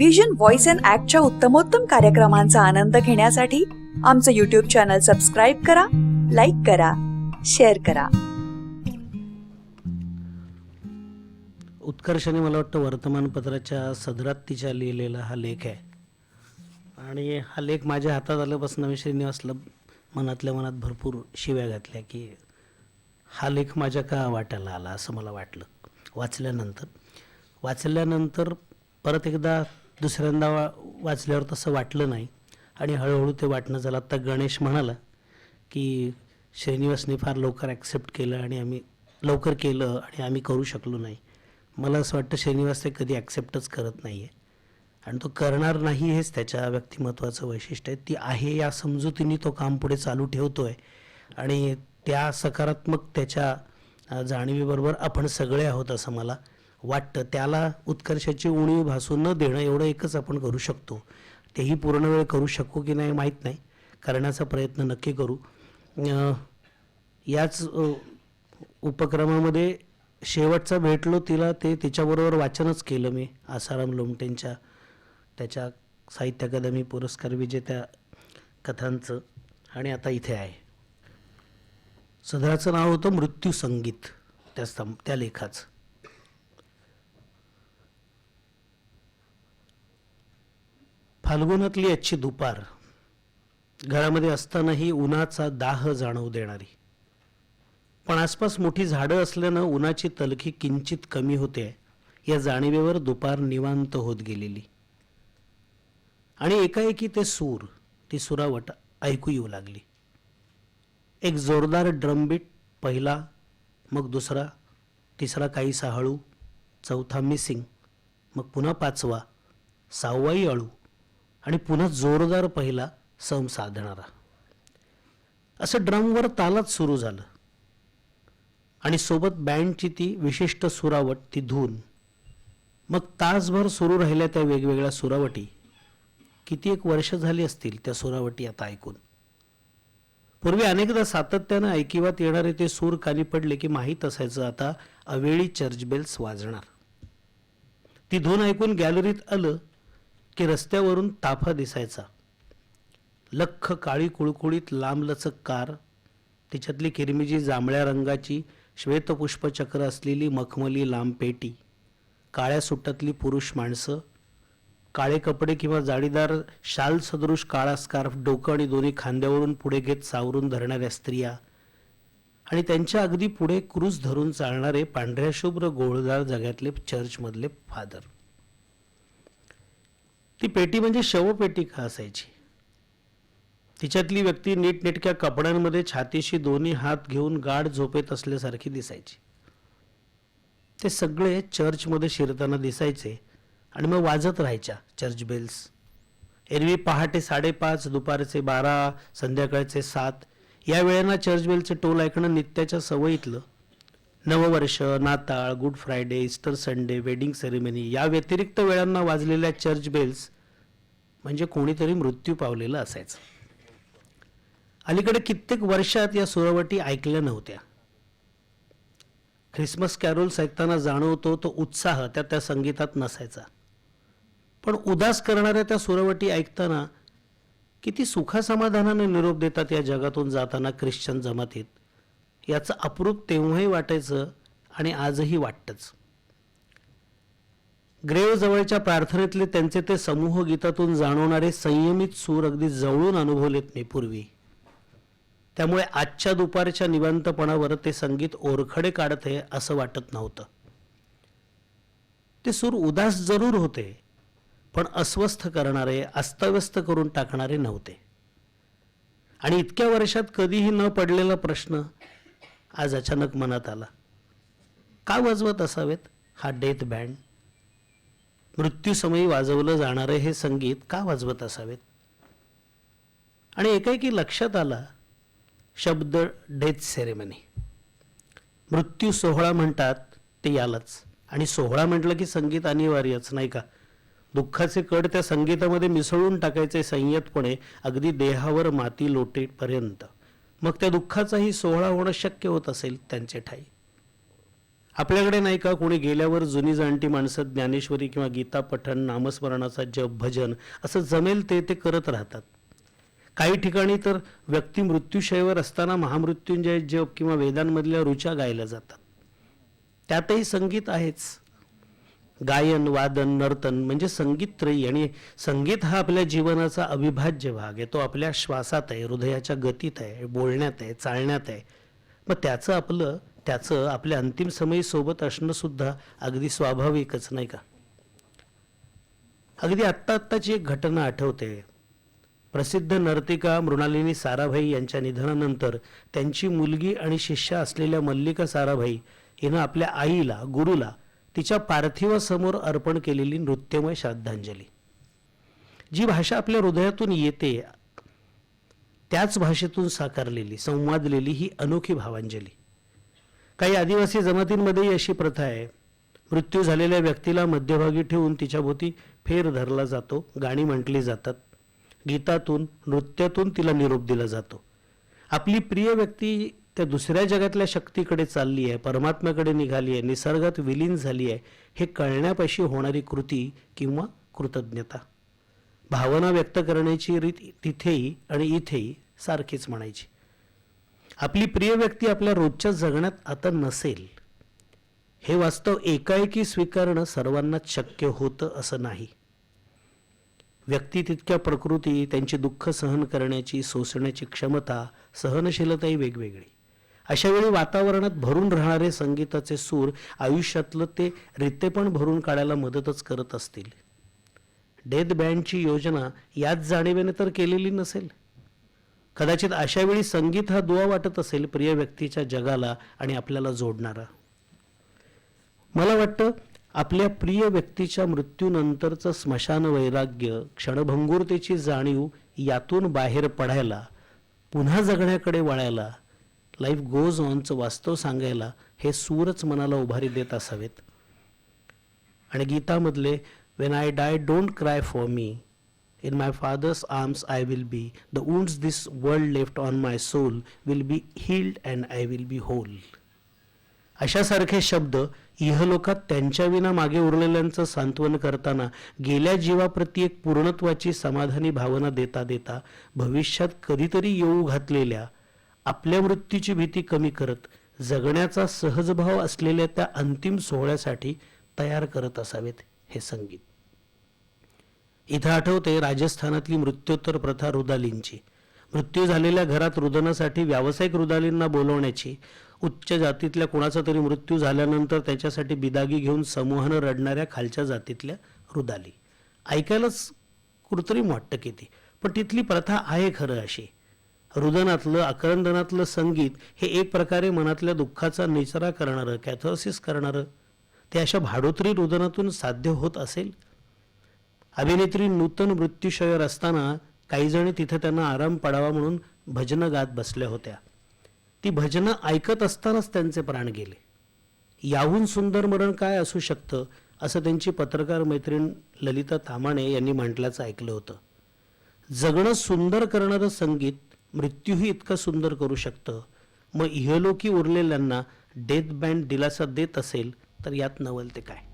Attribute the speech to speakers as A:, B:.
A: Vision voice and ऍक्टच्या उत्तमोत्तम कार्यक्रमांचा आनंद घेण्यासाठी आमचं यूट्यूब चॅनल सबस्क्राईब करा लाईक करा शेअर करा.
B: उत्कर्षाने मला वाटतं वर्तमानपत्राच्या सदरात तिच्या लिहिलेला हा लेख आहे. आणि हा लेख माझ्या हातात आल्यापासून मी श्रीनिवासला मनातल्या मनात भरपूर शिव्या घातल्या की हा लेख माझ्या का वाटायला आला असं मला वाटलं. वाचल्यानंतर वाचल्यानंतर परत एकदा दुसऱ्यांदा वा वाचल्यावर तसं वाटलं नाही. आणि हळूहळू ते वाटणं झालं. आत्ता गणेश म्हणाला की श्रीनिवासने फार लवकर ॲक्सेप्ट केलं आणि आम्ही लवकर केलं आणि आम्ही करू शकलो नाही. मला असं वाटतं श्रीनिवास ते कधी ॲक्सेप्टच करत नाही आहे आणि तो करणार नाही हेच त्याच्या व्यक्तिमत्वाचं वैशिष्ट्य आहे. ती आहे या समजुतीने तो काम पुढे चालू ठेवतो आहे आणि त्या सकारात्मक त्याच्या अ, जाणीवीबरोबर आपण सगळे आहोत असं मला वाटतं. त्याला उत्कर्षाची उणीव भासू न देणं एवढं एकच आपण करू शकतो. तेही पूर्ण वेळ करू शकू की नाही माहीत नाही. करण्याचा प्रयत्न नक्की करू. याच उपक्रमामध्ये शेवटचा भेटलो तिला ते तिच्याबरोबर वाचनच केलं मी आसाराम लोमटेंच्या त्याच्या साहित्य अकादमी पुरस्कार विजेत्या कथांचं. आणि आता इथे आहे. सदराचं नाव होतं मृत्यू संगीत त्या स्तंभ त्या लेखाचं. फाल्गुनातली आजची दुपार घरामध्ये असतानाही उन्हाचा दाह जाणवू देणारी. पण आसपास मोठी झाडं असल्यानं उन्हाची तलखी किंचित कमी होते. या जाणीवेवर दुपार निवांत होत गेलेली. आणि एकाएकी ते सूर ती सुरावट ऐकू येऊ लागली. एक जोरदार ड्रमबीट पहिला मग दुसरा तिसरा काही हळू चौथा मिसिंग मग पुन्हा पाचवा सहावाही अळू. आणि पुन्हा जोरदार पहिला सम साधणारा. असं ड्रमवर तालाच सुरू झालं. आणि सोबत बँडची ती विशिष्ट सुरावट ती धून. मग तासभर सुरू राहिल्या त्या वेगवेगळ्या सुरावटी. किती एक वर्ष झाली असतील त्या सुरावटी आता ऐकून. पूर्वी अनेकदा सातत्यानं ऐकिवात येणारे ते सूर कानी पडले की माहीत असायचं आता अवेळी चर्च बेल्स वाजणार. ती धून ऐकून गॅलरीत आलं की रस्त्यावरून ताफा दिसायचा. लख काळी कुळकुळीत लांबलचक कार तिच्यातली किरमिजी जांभळ्या रंगाची श्वेतपुष्पचक्र असलेली मखमली लांब पेटी काळ्या सुट्टातली पुरुष माणसं काळे कपडे किंवा जाडीदार शाल सदृश काळा स्कार्फ डोकं आणि दोन्ही खांद्यावरून पुढे घेत सावरून धरणाऱ्या स्त्रिया आणि त्यांच्या अगदी पुढे क्रूज धरून चालणारे पांढऱ्या शुभ्र गोळदार जगातले चर्चमधले फादर. ती पेटी म्हणजे शवपेटी का असायची? तिच्यातली व्यक्ती नीटनेटक्या कपड्यांमध्ये छातीशी दोन्ही हात घेऊन गाढ झोपेत असल्यासारखी दिसायची. ते सगळे चर्चमध्ये शिरताना दिसायचे आणि मग वाजत राहायच्या चर्च बेल्स. एरवी पहाटे साडेपाच दुपारचे बारा संध्याकाळचे सात. या वेळेला चर्च बेलचे टोल ऐकणं नित्याच्या सवयीतलं. नववर्ष नाताळ Good Friday Easter Sunday wedding ceremony या व्यतिरिक्त वेळांना वाजलेल्या चर्च बेल्स म्हणजे कोणीतरी मृत्यू पावलेला असायचं. अलीकडे कित्येक वर्षात या सुरावटी ऐकल्या नव्हत्या. ख्रिसमस कॅरोल्स ऐकताना जाणवतो तो उत्साह त्या त्या संगीतात नसायचा. पण उदास करणाऱ्या त्या सुरावटी ऐकताना किती सुखासमाधानाने निरोप देतात या जगातून जाताना ख्रिश्चन जमातीत. याचं अप्रूप तेव्हाही वाटायचं आणि आजही वाटतंच. ग्रेव जवळच्या प्रार्थनेतले त्यांचे ते समूह गीतातून जाणवणारे संयमित सूर अगदी जवळून अनुभवलेत मी पूर्वी. त्यामुळे आजच्या दुपारच्या निवांतपणावर ते संगीत ओरखडे काढत आहे असं वाटत नव्हतं. ते सूर उदास जरूर होते पण अस्वस्थ करणारे अस्ताव्यस्त करून टाकणारे नव्हते. आणि इतक्या वर्षात कधीही न पडलेला प्रश्न आज अचानक मनात आला. का वाजवत असावेत? हा डेथ बँड. मृत्यूसमयी वाजवलं जाणारे हे संगीत का वाजवत असावेत? आणि एकाएकी लक्षात आला शब्द डेथ सेरेमनी. मृत्यू सोहळा म्हणतात ते यालाच. आणि सोहळा म्हटलं की संगीत अनिवार्यच नाही का? दुःखाचे कड त्या संगीतामध्ये मिसळून टाकायचे संयतपणे अगदी देहावर माती लोटेपर्यंत. मग त्या दुःखाचाही सोहळा होणं शक्य होत असेल त्यांचे ठाई. आपल्याकडे नाही का कोणी गेल्यावर जुनी जाणती माणसं ज्ञानेश्वरी किंवा गीता पठण नामस्मरणाचा जप भजन असं जमेल ते ते करत राहतात. काही ठिकाणी तर व्यक्ती मृत्यूशयवर असताना महामृत्युंजय जप किंवा वेदांमधल्या रुचा गायल्या जातात. त्यातही संगीत आहेच. गायन वादन नर्तन म्हणजे संगीतत्रयी आणि संगीत हा आपल्या जीवनाचा अविभाज्य भाग आहे. तो आपल्या श्वासात आहे हृदयाच्या गतीत आहे बोलण्यात आहे चालण्यात आहे. मग त्याचं आपलं त्याचं आपल्या अंतिम समयी सोबत असणं सुद्धा अगदी स्वाभाविकच नाही का? अगदी आत्ता आत्ताची एक घटना आठवते. प्रसिद्ध नर्तिका मृणालिनी साराभाई यांच्या निधनानंतर त्यांची मुलगी आणि शिष्या असलेल्या मल्लिका साराभाई हिनं आपल्या आईला गुरुला तिच्या पार्थिवासमोर अर्पण केलेली नृत्यमय श्रद्धांजली. जी भाषा आपल्या हृदयातून येते त्याच भाषेतून साकारलेली संवादलेली ही अनोखी भावांजली. काही आदिवासी जमातींमध्येही अशी प्रथा आहे. मृत्यू झालेल्या व्यक्तीला मध्यभागी ठेवून तिच्याभोवती फेर धरला जातो गाणी म्हटली जातात. गीतातून नृत्यातून तिला निरोप दिला जातो. आपली प्रिय व्यक्ती त्या दुसऱ्या जगातल्या शक्तीकडे चालली आहे परमात्म्याकडे निघाली आहे निसर्गात विलीन झाली आहे हे कळण्यापाशी होणारी कृती किंवा कृतज्ञता. भावना व्यक्त करण्याची रीत तिथेही आणि इथेही सारखीच म्हणायची. आपली प्रिय व्यक्ती आपल्या रोजच्या जगण्यात आता नसेल. हे वास्तव एकाएकी स्वीकारणं सर्वांनाच शक्य होतं असं नाही. व्यक्ती तितक्या प्रकृती त्यांची दुःख सहन करण्याची सोसण्याची क्षमता सहनशीलताही वेगवेगळी. अशा वेळी वातावरणात भरून राहणारे संगीताचे सूर आयुष्यातलं ते रित्तेपण भरून काढायला मदतच करत असतील. डेथ बँडची योजना याच जाणीवेने तर केलेली नसेल. कदाचित अशा वेळी संगीत हा दुवा वाटत असेल प्रिय व्यक्तीच्या जगाला आणि आपल्याला जोडणारा. मला वाटतं आपल्या प्रिय व्यक्तीच्या मृत्यूनंतरचं स्मशान वैराग्य क्षणभंगुरतेची जाणीव यातून बाहेर पडायला पुन्हा जगण्याकडे वळायला लाईफ गोज ऑनचं वास्तव सांगायला हे सूरच मनाला उभारी देत असावेत. आणि गीतामधले when I die don't cry for me in my father's arms I will be the wounds this world left on my soul will be healed and I will be whole अशासारखे शब्द इहलोकात त्यांच्या विना मागे उरलेल्यांचं सांत्वन करताना गेल्या जीवाप्रती एक पूर्णत्वाची समाधानी भावना देता देता भविष्यात कधीतरी येऊ घातलेल्या आपल्या मृत्यूची भीती कमी करत जगण्याचा सहजभाव असलेल्या त्या अंतिम सोहळ्यासाठी तयार करत असावेत हे संगीत. इथं आठवते राजस्थानातली मृत्योत्तर प्रथा रुदालींची. मृत्यू झालेल्या घरात रुदनासाठी व्यावसायिक रुदालींना बोलवण्याची उच्च जातीतल्या कुणाचा तरी मृत्यू झाल्यानंतर त्याच्यासाठी बिदागी घेऊन समूहानं रडणाऱ्या खालच्या जातीतल्या रुदाली. ऐकायलाच कृत्रिम वाटतं किती पण तिथली प्रथा आहे खरं अशी. रुदनातलं आक्रंदनातलं संगीत हे एक प्रकारे मनातल्या दुःखाचा निचरा करणारं कॅथॉसिस करणारं ते अशा भाडोत्री रुदनातून साध्य होत असेल? अभिनेत्री नूतन मृत्यूशयर असताना काही जणी त्यांना आराम पडावा म्हणून भजनं गात बसल्या होत्या. ती भजनं ऐकत असतानाच त्यांचे प्राण गेले. याहून सुंदर मरण काय असू शकतं असं त्यांची पत्रकार मैत्रीण ललिता तामाणे यांनी म्हटल्याचं ऐकलं होतं. जगणं सुंदर करणारं संगीत मृत्यूही इतकं सुंदर करू शकतं. मग इहलोकी उरलेल्यांना डेथ बँड दिलासा देत असेल तर यात नवल ते काय?